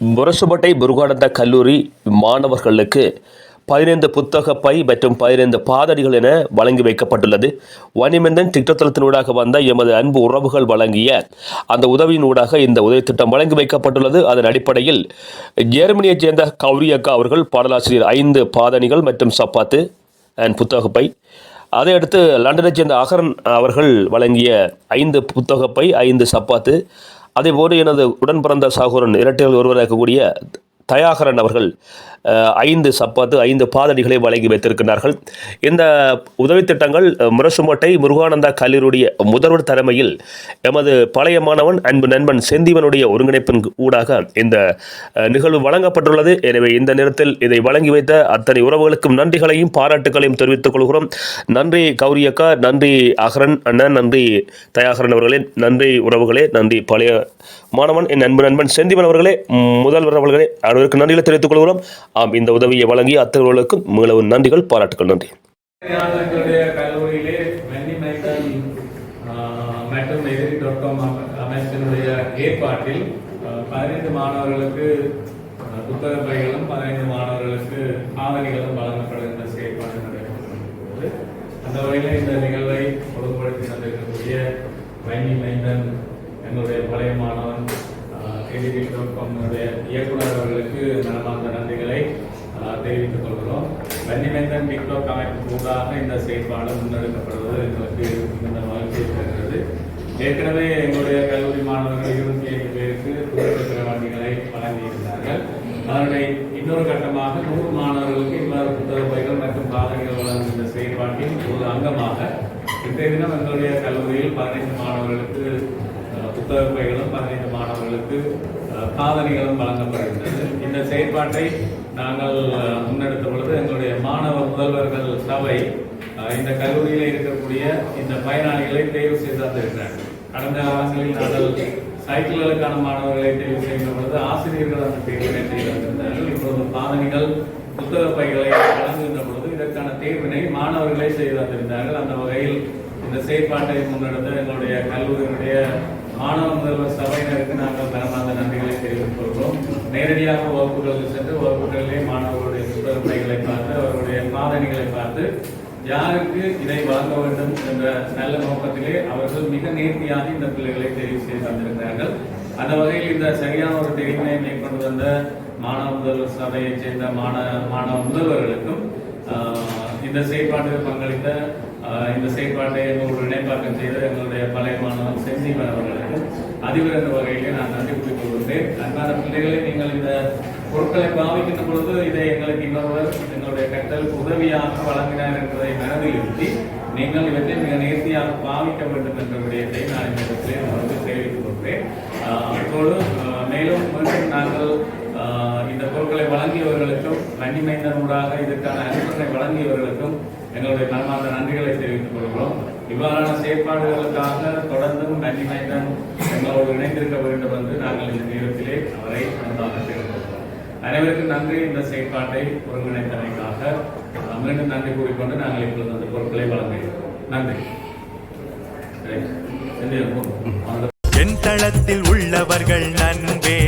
முரசுபட்டை முருகானந்த கல்லூரி மாணவர்களுக்கு பதினைந்து புத்தக பை மற்றும் பதினைந்து பாதடிகள் என வழங்கி வைக்கப்பட்டுள்ளது. வனிமந்தன் திட்டத்தலத்தினூடாக வந்த எமது அன்பு உறவுகள் வழங்கிய அந்த உதவியினூடாக இந்த உதவி திட்டம் வழங்கி வைக்கப்பட்டுள்ளது. அதன் அடிப்படையில் ஜெர்மனியைச் சேர்ந்த கௌரி அக்கா அவர்கள் பாடலாசிரியர் ஐந்து பாதணிகள் மற்றும் சப்பாத்து அண்ட் புத்தக பை. அதையடுத்து லண்டனைச் சேர்ந்த அகரன் அவர்கள் வழங்கிய ஐந்து புத்தகப்பை ஐந்து சப்பாத்து அதேபோன்று எனது உடன் பிறந்த சகோதரன் இரட்டைகள் ஒருவராக இருக்கக்கூடிய தயாகரன் அவர்கள் ஐந்து சப்பாத்து ஐந்து பாதடிகளை வழங்கி வைத்திருக்கிறார்கள் இந்த உதவித் திட்டங்கள் முரசுமோட்டை முருகானந்தா கல்லூரியுடைய முதல்வர் தலைமையில் எமது பழைய மாணவன் அன்பு நண்பன் செந்திவனுடைய ஒருங்கிணைப்பின் ஊடாக இந்த நிகழ்வு வழங்கப்பட்டுள்ளது. எனவே இந்த நேரத்தில் இதை வழங்கி வைத்த அத்தனை உறவுகளுக்கும் நன்றிகளையும் பாராட்டுகளையும் தெரிவித்துக் கொள்கிறோம். நன்றி கௌரி அக்கா நன்றி அகரன் அண்ணன் நன்றி தயாகரன் அவர்களே நன்றி உறவுகளே நன்றி பழைய மாணவன் என் அன்பு நண்பன் செந்திவன் அவர்களே முதல்வர் அவர்களே அனைவருக்கும் நன்றிகளை தெரிவித்துக் கொள்கிறோம். ஆம் இந்த உதவியை வழங்கிய அத்தனைவர்களுக்கும் மிகவும் நன்றிகள் பாராட்டுகள் நன்றி. மற்றும் எதிரி டாட் காம் ஏற்பாட்டில் பதினைந்து மாணவர்களுக்கு புத்தக பைகளும் பதினைந்து மாணவர்களுக்கு ஆவணிகளும் வழங்கப்படுகின்ற செயற்பாடு நடைபெற்றது அந்த வகையில் இந்த நிகழ்வை பொதுப்படுத்தி தந்திருக்கக்கூடிய வெண்ணி மைந்தன் என்னுடைய பழைய மாணவன் எதிரி டாட் காமினுடைய இயக்குனர் அவர்களுக்கு மனமார்ந்த நன்றிகளை தெரிவித்துக் கொள்கிறோம். வன்னிமேந்தன் டிக்டாக் அமைப்பு ஊடாக இந்த செயல்பாடு முன்னெடுக்கப்படுவது எங்களுக்கு மிகுந்த மகிழ்ச்சியை தருகிறது. ஏற்கனவே எங்களுடைய கல்லூரி மாணவர்கள் இருபத்தி ஐந்து பேருக்கு புகைப்பட வண்டிகளை வழங்கியிருந்தார்கள். அதனுடைய இன்னொரு கட்டமாக நூறு மாணவர்களுக்கு இவ்வாறு புத்தக பைகள் மற்றும் பாதங்கள் வழங்கும் இந்த செயல்பாட்டின் ஒரு அங்கமாக இன்றைய தினம் எங்களுடைய கல்லூரியில் பதினைந்து மாணவர்களுக்கு புத்தக பைகளும் பதினைந்து மாணவர்கள் சாதனைகளும் வழங்கப்படுகின்றது. இந்த செயற்பாட்டை நாங்கள் முன்னெடுத்த பொழுது எங்களுடைய மாணவ முதல்வர்கள் சபை இந்த கல்லூரியில் இருக்கக்கூடிய இந்த பயனாளிகளை தேர்வு செய்து தந்திருக்கிறார்கள் கடந்த காலங்களில் நாங்கள் சைக்கிள்களுக்கான மாணவர்களை தேர்வு செய்கின்ற பொழுது ஆசிரியர்கள் அந்த தேர்வினை செய்து வந்திருந்தார்கள் இப்பொழுது சாதனைகள் புத்தக பைகளை வழங்குகின்ற பொழுது இதற்கான தேர்வினை மாணவர்களே செய்து வந்திருந்தார்கள் அந்த வகையில் இந்த செயற்பாட்டை முன்னெடுத்த எங்களுடைய கல்லூரியினுடைய மாணவ முதல்வர் சபையினருக்கு நாங்கள் தரமாத நன்றிகளை நேரடியாக வகுப்புகளுக்கு சென்று வகுப்புகளிலே மாணவர்களுடைய புத்தக பார்த்து அவர்களுடைய சாதனைகளை பார்த்து யாருக்கு இதை வழங்க வேண்டும் என்ற நல்ல நோக்கத்திலே அவர்கள் மிக நேர்த்தியாக இந்த பிள்ளைகளை தெரிவு செய்து தந்திருக்கிறார்கள். அந்த வகையில் இந்த சரியான ஒரு தெரிவினை மேற்கொண்டு வந்த மாணவ முதல்வர் சபையைச் சேர்ந்த மாணவ மாணவ முதல்வர்களுக்கும் ஆஹ், இந்த செயற்பாட்டில் பங்களித்த இந்த செயற்பாட்டை எங்களோட இணைப்பாக்கம் செய்த எங்களுடைய பழைய மாணவன் செஞ்சீவன் அவர்களுக்கும் அதிபர் என்ற வகையிலே நான் நன்றி கூறிக் கொள்கிறேன் அன்பான பிள்ளைகளை நீங்கள் இந்த பொருட்களை பாவிக்கின்ற பொழுது இதை எங்களுக்கு இன்னொருவர் எங்களுடைய கற்றலுக்கு உதவியாக வழங்கினார் என்பதை மனதில் இருத்தி நீங்கள் இவற்றை மிக நேர்த்தியாக பாவிக்க வேண்டும் என்ற விடயத்தை நான் இந்த இடத்திலே உங்களுக்கு தெரிவித்துக் கொள்கிறேன். ஆஹ், மேலும் மீண்டும் நாங்கள் இந்த பொருட்களை வழங்கியவர்களுக்கும் வன்னிமைந்தனூடாக இதற்கான அனுமதியை வழங்கியவர்களுக்கும் எங்களுடைய மனமார்ந்த நன்றிகளை தெரிவித்துக் கொள்கிறோம். இவ்வாறான செயற்பாடுகளுக்காக தொடர்ந்தும் வன்னிமைந்தன் எங்களோடு இணைந்திருக்க வேண்டும் என்று நாங்கள் இந்த நேரத்திலே அவரை அன்பாக தெரிவித்துள்ளோம் அனைவருக்கும் நன்றி. இந்த செயற்பாட்டை ஒருங்கிணைத்தமைக்காக மீண்டும் நன்றி கூறிக்கொண்டு நாங்கள் இப்பொழுது அந்த பொருட்களை வழங்குகிறோம். நன்றி. என் தளத்தில் உள்ளவர்கள் நன்வேண்டா